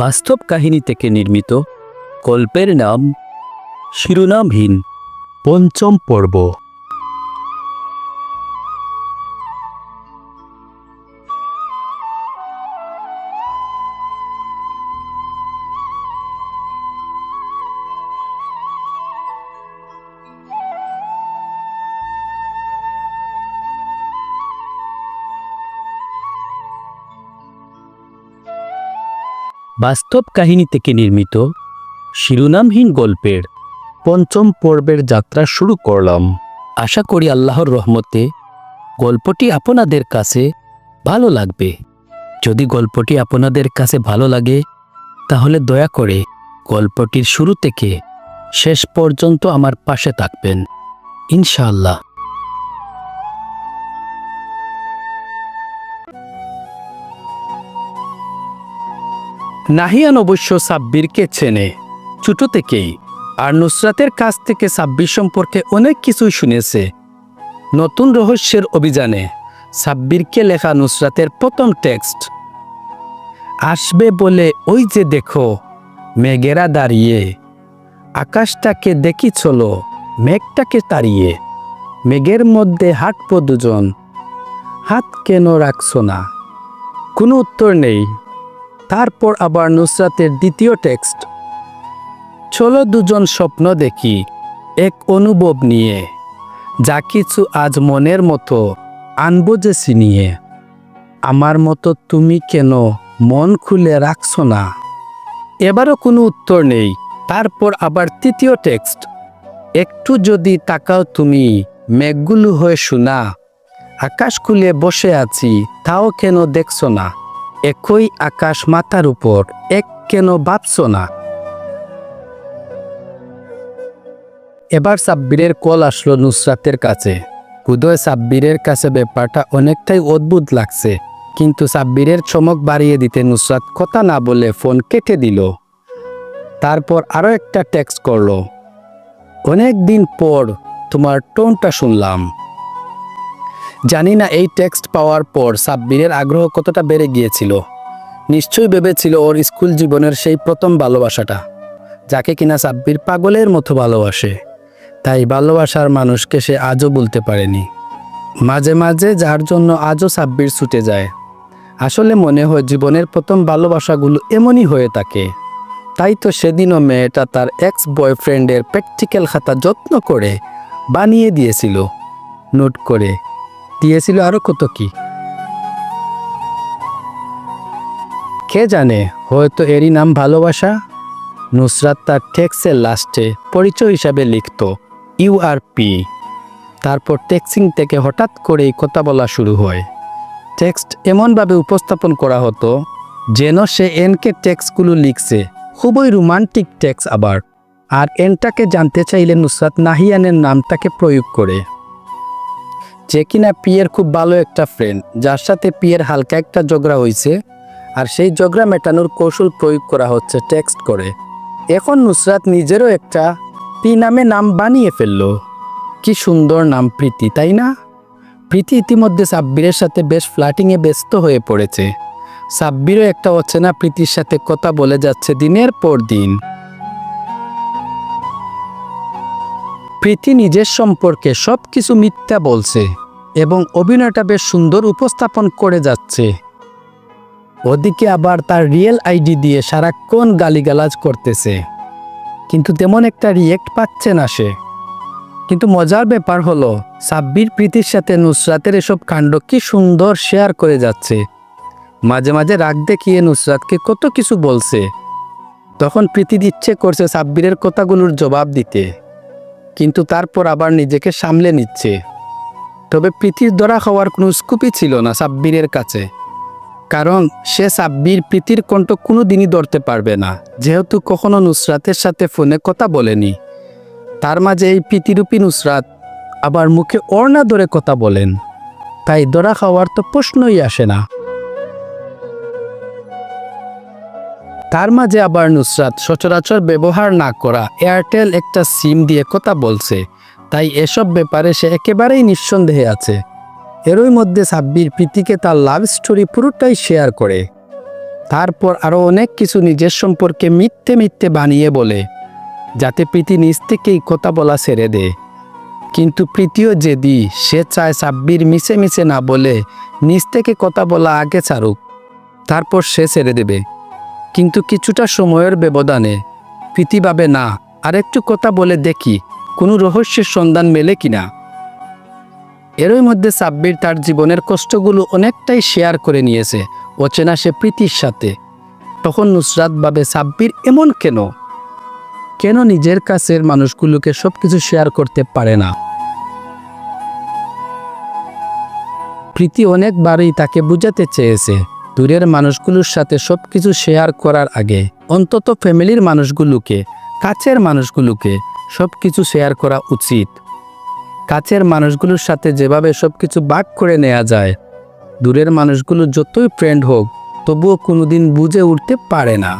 বাস্তব কাহিনী থেকে নির্মিত কল্পের নাম শিরোনামহীন পঞ্চম পর্ব। বাস্তব কাহিনী থেকে নির্মিত শিরোনামহীন গল্পের পঞ্চম পর্বের যাত্রা শুরু করলাম। আশা করি আল্লাহর রহমতে গল্পটি আপনাদের কাছে ভালো লাগবে। যদি গল্পটি আপনাদের কাছে ভালো লাগে, তাহলে দয়া করে গল্পটির শুরু থেকে শেষ পর্যন্ত আমার পাশে থাকবেন। ইনশাআল্লাহ। নাহিয়ান অবশ্য সাব্বিরকে চেনে, ছোট থেকেই, আর নুসরাতের কাছ থেকে সাব্বির সম্পর্কে অনেক কিছুই শুনেছে। নতুন রহস্যের অভিযানে সাব্বিরকে লেখা নুসরাতের প্রথম টেক্সট, আসবে বলে ওই যে দেখো, মেঘেরা দাঁড়িয়ে, আকাশটাকে দেখি চলো, মেঘটাকে তাড়িয়ে, মেঘের মধ্যে হাঁটবো দুজন, হাত কেন রাখছো না? কোনো উত্তর নেই। তারপর আবার নুসরাতের দ্বিতীয় টেক্সট। চলো দুজন স্বপ্ন দেখি, এক অনুভব নিয়ে। যা কিছু আজ মনের মতো, আনব যে চিনিয়ে আমার মতো তুমি কেন মন খুলে রাখছো না? এবারও কোনো উত্তর নেই, তারপর আবার তৃতীয় টেক্সট। একটু যদি তাকাও তুমি, মেঘগুলো হয়ে শোনা। আকাশ খুলে বসে আছি, তাও কেন দেখছ না? একই আকাশ মাথার উপর, এক কেন ভাবছ না? এবার সাব্বিরের কল আসলো নুসরাতের কাছে। হুদয় সাব্বিরের কাছে ব্যাপারটা অনেকটাই অদ্ভুত লাগছে, কিন্তু সাব্বিরের চমক বাড়িয়ে দিতে নুসরাত কথা না বলে ফোন কেটে দিল। তারপর আরও একটা টেক্সট করল, অনেক দিন পর তোমার টোনটা শুনলাম। জানি না এই টেক্সট পাওয়ার পর সাব্বিরের আগ্রহ কতটা বেড়ে গিয়েছিল। নিশ্চয়ই ভেবেছিল ওর স্কুল জীবনের সেই প্রথম ভালোবাসাটা, যাকে কিনা সাব্বির পাগলের মতো ভালোবাসে। তাই ভালোবাসার মানুষকে সে আজও বলতে পারেনি। মাঝে মাঝে যার জন্য আজও সাব্বির ছুটে যায়। আসলে মনে হয় জীবনের প্রথম ভালোবাসাগুলো এমনই হয়ে থাকে। তাই তো সেদিনও মেয়েটা তার এক্স বয়ফ্রেন্ডের প্র্যাকটিক্যাল খাতা যত্ন করে বানিয়ে দিয়েছিল। নোট করে দিয়েছিল আরও কত কি? কে জানে, হয়তো এরই নাম ভালোবাসা? নুসরাত তার টেক্সের লাস্টে পরিচয় হিসাবে লিখত ইউআরপি তারপর টেক্সিং থেকে হঠাৎ করেই কথা বলা শুরু হয়। টেক্সট এমনভাবে উপস্থাপন করা হতো, যেন সে এনকে টেক্সটগুলো লিখছে। খুবই রোমান্টিক টেক্স আবার। আর এনটাকে জানতে চাইলে নুসরাত নাহিয়ানের নামটাকে প্রয়োগ করে। যে কিনা পিয়ের খুব ভালো একটা ফ্রেন্ড যার সাথে পিয়ের হালকা একটা ঝগড়া হয়েছে আর সেই ঝগড়া মেটানোর কৌশল প্রয়োগ করা হচ্ছে টেক্সট করে। এখন নুসরাত নিজেরও একটা পি নামে নাম বানিয়ে ফেলল। কি সুন্দর নাম প্রীতি, তাই না? প্রীতি ইতিমধ্যে সাব্বিরের সাথে বেশ ফ্লাটিংয়ে ব্যস্ত হয়ে পড়েছে। সাব্বিরও একটা অচেনা প্রীতির সাথে কথা বলে যাচ্ছে দিনের পর দিন। প্রীতি নিজের সম্পর্কে সব কিছু মিথ্যা বলছে এবং অভিনয়টা বেশ সুন্দর উপস্থাপন করে যাচ্ছে। ওদিকে আবার তার রিয়েল আইডি দিয়ে সারাক্ষণ গালিগালাজ করতেছে। কিন্তু তেমন একটা রিয়েক্ট পাচ্ছে না সে। কিন্তু মজার ব্যাপার হলো, সাব্বির, প্রীতির সাথে নুসরাতের এসব কাণ্ড কি সুন্দর শেয়ার করে যাচ্ছে। মাঝে মাঝে রাগ দেখিয়ে নুসরাতকে কত কিছু বলছে। তখন প্রীতি ইচ্ছে করছে সাব্বিরের কথাগুলোর জবাব দিতে। কিন্তু তারপর আবার নিজেকে সামলে নিচ্ছে। তবে প্রীতির ধরা হওয়ার কোনো স্কুপই ছিল না সাব্বিরের কাছে। কারণ সে সাব্বির প্রীতির কণ্ঠ কোনো দিনই ধরতে পারবে না, যেহেতু কখনো নুসরাতের সাথে ফোনে কথা বলেনি। তার মাঝে এই প্রীতিরূপী নুসরাত আবার মুখে ওড়না ধরে কথা বলেন। তাই ধরা খাওয়ার তো প্রশ্নই আসে না। তার মাঝে আবার নুসরাত সচরাচর ব্যবহার না করা এয়ারটেল একটা সিম দিয়ে কথা বলছে। তাই এসব ব্যাপারে সে একেবারেই নিঃসন্দেহে আছে। এরই মধ্যে সাব্বির প্রীতিকে তার লাভ স্টোরি পুরোটাই শেয়ার করে। তারপর আরও অনেক কিছু নিজের সম্পর্কে মিথ্যে মিথ্যে বানিয়ে বলে, যাতে প্রীতি নিজ থেকেই কথা বলা ছেড়ে দেয় কিন্তু প্রীতিও জেদি, সে চায় সাব্বির মিশে মিশে না বলে নিজ থেকে কথা বলা আগে ছাড়ুক। তারপর সে ছেড়ে দেবে। কিন্তু কিছুটা সময়ের ব্যবধানে। প্রীতি ভাবে না, আরেকটু কথা বলে দেখি, কোনো রহস্যের সন্ধান মেলে কিনা। এরই মধ্যে সাব্বির তার জীবনের কষ্টগুলো অনেকটাই শেয়ার করে নিয়েছে, অচেনা সে প্রীতির সাথে। তখন নুসরাত ভাবে সাব্বির, এমন কেন? কেন নিজের কাছের মানুষগুলোকে সব কিছু শেয়ার করতে পারে না? প্রীতি অনেকবারই তাকে বুঝাতে চেয়েছে। দূরের মানুষগুলোর সাথে সব কিছু শেয়ার করার আগে, অন্তত ফ্যামিলির মানুষগুলোকে, কাছের মানুষগুলোকে সব কিছু শেয়ার করা উচিত। কাছের মানুষগুলোর সাথে যেভাবে সব কিছু বাক করে নেওয়া যায়, দূরের মানুষগুলো যতই ফ্রেন্ড হোক, তবুও কোনোদিন বুঝে উঠতে পারে না।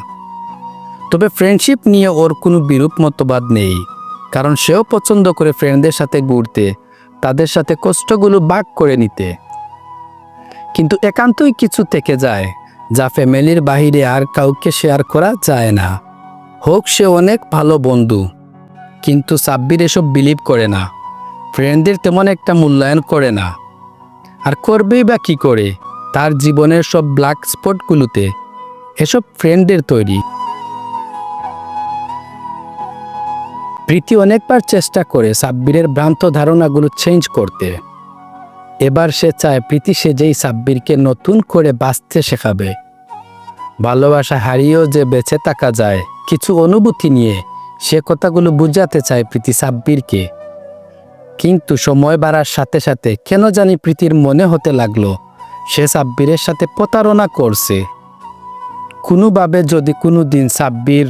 তবে ফ্রেন্ডশিপ নিয়ে ওর কোনো বিরূপ মতবাদ নেই, কারণ সেও পছন্দ করে ফ্রেন্ডদের সাথে ঘুরতে, তাদের সাথে কষ্টগুলো বাক করে নিতে। কিন্তু একান্তই কিছু থেকে যায়, যা ফ্যামিলির বাহিরে আর কাউকে শেয়ার করা যায় না। হোক, সে অনেক ভালো বন্ধু, কিন্তু সাব্বির এসব বিলিভ করে না। ফ্রেন্ডদের তেমন একটা মূল্যায়ন করে না। আর করবেই বা কী করে তার জীবনের সব ব্ল্যাক স্পটগুলোতে এসব ফ্রেন্ডদের তৈরি। প্রীতি অনেকবার চেষ্টা করে সাব্বিরের ভ্রান্ত ধারণাগুলো চেঞ্জ করতে। এবার সে চায় প্রীতি সেজেই সাব্বিরকে নতুন করে বাঁচতে শেখাবে। ভালোবাসা হারিয়েও যে বেঁচে থাকা যায়, কিছু অনুভূতি নিয়ে সে কথাগুলো বুঝাতে চায় প্রীতি সাব্বিরকে। কিন্তু সময় বাড়ার সাথে সাথে কেন জানি প্রীতির মনে হতে লাগল, সে সাব্বিরের সাথে প্রতারণা করছে। কোনোভাবে যদি কোনো দিন সাব্বির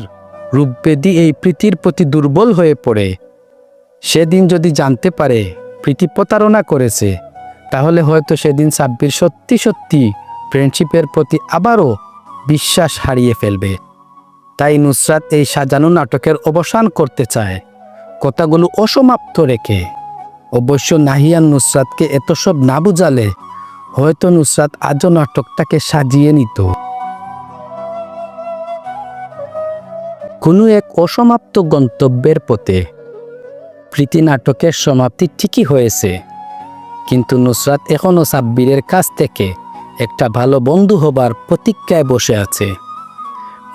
রূপবেদী এই প্রীতির প্রতি দুর্বল হয়ে পড়ে, সেদিন যদি জানতে পারে, প্রীতি প্রতারণা করেছে। তাহলে হয়তো সেদিন সাব্বির সত্যি সত্যি ফ্রেন্ডশিপের প্রতি আবারও বিশ্বাস হারিয়ে ফেলবে। তাই নুসরাত এই সাজানো নাটকের অবসান করতে চায়। কথাগুলো অসমাপ্ত রেখে। অবশ্য নাহিয়ান নুসরাতকে এত সব না বুঝালে হয়তো নুসরাত আজও নাটকটাকে সাজিয়ে নিত। কোনো এক অসমাপ্ত গন্তব্যের পথে প্রীতি নাটকের সমাপ্তি ঠিকই হয়েছে। কিন্তু নুসরাত এখনও সাব্বিরের কাছ থেকে একটা ভালো বন্ধু হবার প্রতীক্ষায় বসে আছে।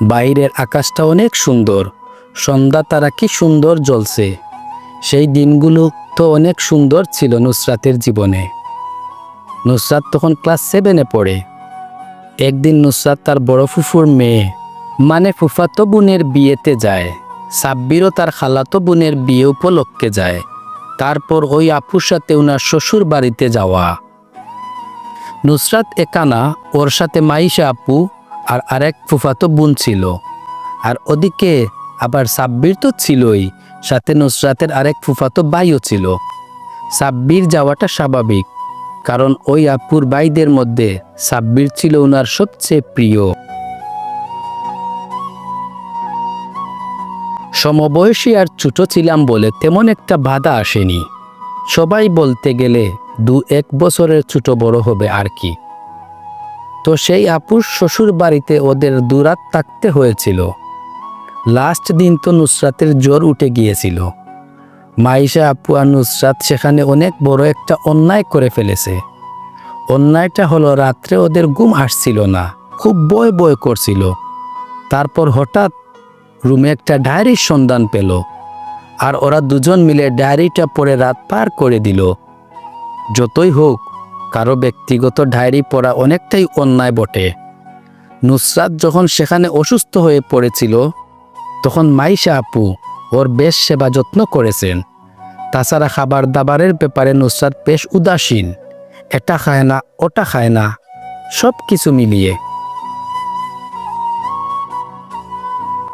বাইরের আকাশটা অনেক সুন্দর, সন্ধ্যা তারা কি সুন্দর জ্বলছে। সেই দিনগুলো তো অনেক সুন্দর ছিল নুসরাতের জীবনে। নুসরাত তখন ক্লাস সেভেনে পড়ে। একদিন নুসরাত তার বড় ফুফুর মেয়ে মানে ফুফাতো বোনের বিয়েতে যায়। সাব্বিরও তার খালাতো বোনের বিয়ে উপলক্ষে যায়। তারপর ওই আপুর সাথে ওনার শ্বশুর বাড়িতে যাওয়া। নুসরাত একানা, ওর সাথে মাইশা আপু আর আরেক ফুফাতো বোন ছিল। আর ওদিকে আবার সাব্বির তো ছিলই, সাথে নুসরাতের আরেক ফুফাতো ভাইও ছিল। সাব্বির যাওয়াটা স্বাভাবিক, কারণ ওই আপুর ভাইদের মধ্যে সাব্বির ছিল ওনার সবচেয়ে প্রিয়। সমবয়সী আর ছোট ছিলাম বলে তেমন একটা বাধা আসেনি। সবাই বলতে গেলে দু এক বছরের ছোট বড় হবে আর কি। তো সেই আপুর শ্বশুর বাড়িতে ওদের দুরাত থাকতে হয়েছিল। লাস্ট দিন তো নুসরাতের জ্বর উঠে গিয়েছিল। মাইশা আপু আর নুসরাত সেখানে অনেক বড় একটা অন্যায় করে ফেলেছে। অন্যায়টা হলো রাত্রে ওদের ঘুম আসছিল না, খুব বয় বয় করছিল। তারপর হঠাৎ রুমে একটা ডায়েরির সন্ধান পেল আর ওরা দুজন মিলে ডায়েরিটা পড়ে রাত পার করে দিল। যতই হোক, কারও ব্যক্তিগত ডায়েরি পড়া অনেকটাই অন্যায় বটে। নুসরাত যখন সেখানে অসুস্থ হয়ে পড়েছিল, তখন মাইশা আপু ওর বেশ সেবা যত্ন করেছেন। তাছাড়া খাবার দাবারের ব্যাপারে নুসরাত বেশ উদাসীন। এটা খায় না, ওটা খায় না সব কিছু মিলিয়ে।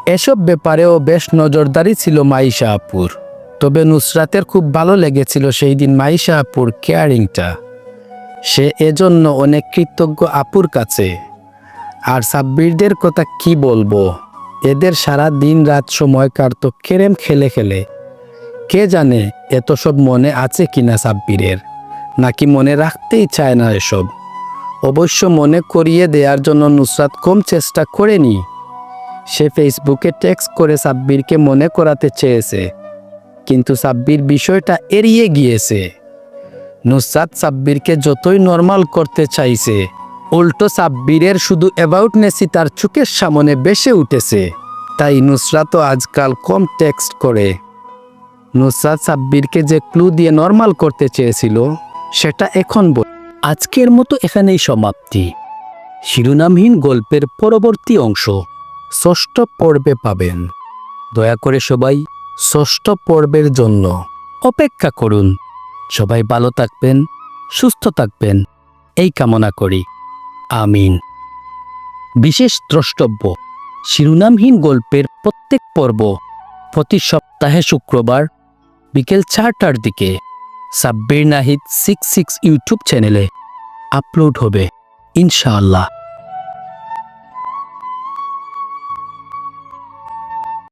এসব ব্যাপারেও বেশ নজরদারি ছিল মাইশা আপুর। তবে নুসরাতের খুব ভালো লেগেছিল সেই দিন মাইশা আপুর কেয়ারিংটা। সে এজন্য অনেক কৃতজ্ঞ আপুর কাছে। আর সাব্বিরদের কথা কি বলব? এদের সারা দিন রাত সময় কাটতো কেরেম খেলে খেলে। কে জানে এত সব মনে আছে কিনা সাব্বিরের? নাকি মনে রাখতেই চায় না এসব? অবশ্য মনে করিয়ে দেওয়ার জন্য নুসরাত কম চেষ্টা করেনি। সে ফেসবুকে টেক্সট করে সাব্বিরকে মনে করাতে চেয়েছে। কিন্তু সাব্বির বিষয়টা এড়িয়ে গিয়েছে। নুসরাত সাব্বিরকে যতই নর্মাল করতে চাইছে, উল্টো সাব্বিরের শুধু অ্যাবাউটনেসই তার চোখের সামনে বেসে উঠেছে। তাই নুসরাতও আজকাল কম টেক্সট করে। নুসরাত সাব্বিরকে যে ক্লু দিয়ে নর্মাল করতে চেয়েছিল, সেটা এখন বল আজকের মতো এখানেই সমাপ্তি। শিরোনামহীন গল্পের পরবর্তী অংশ। ষষ্ঠ পর্বে পাবেন। দয়া করে সবাই ষষ্ঠ পর্বের জন্য অপেক্ষা করুন। সবাই ভালো থাকবেন, সুস্থ থাকবেন। এই কামনা করি। আমিন। বিশেষ দ্রষ্টব্য, শিরোনামহীন গল্পের প্রত্যেক পর্ব প্রতি সপ্তাহে শুক্রবার বিকেল চারটার দিকে Sabbir Nahid six six YouTube চ্যানেলে আপলোড হবে। ইনশাআল্লাহ।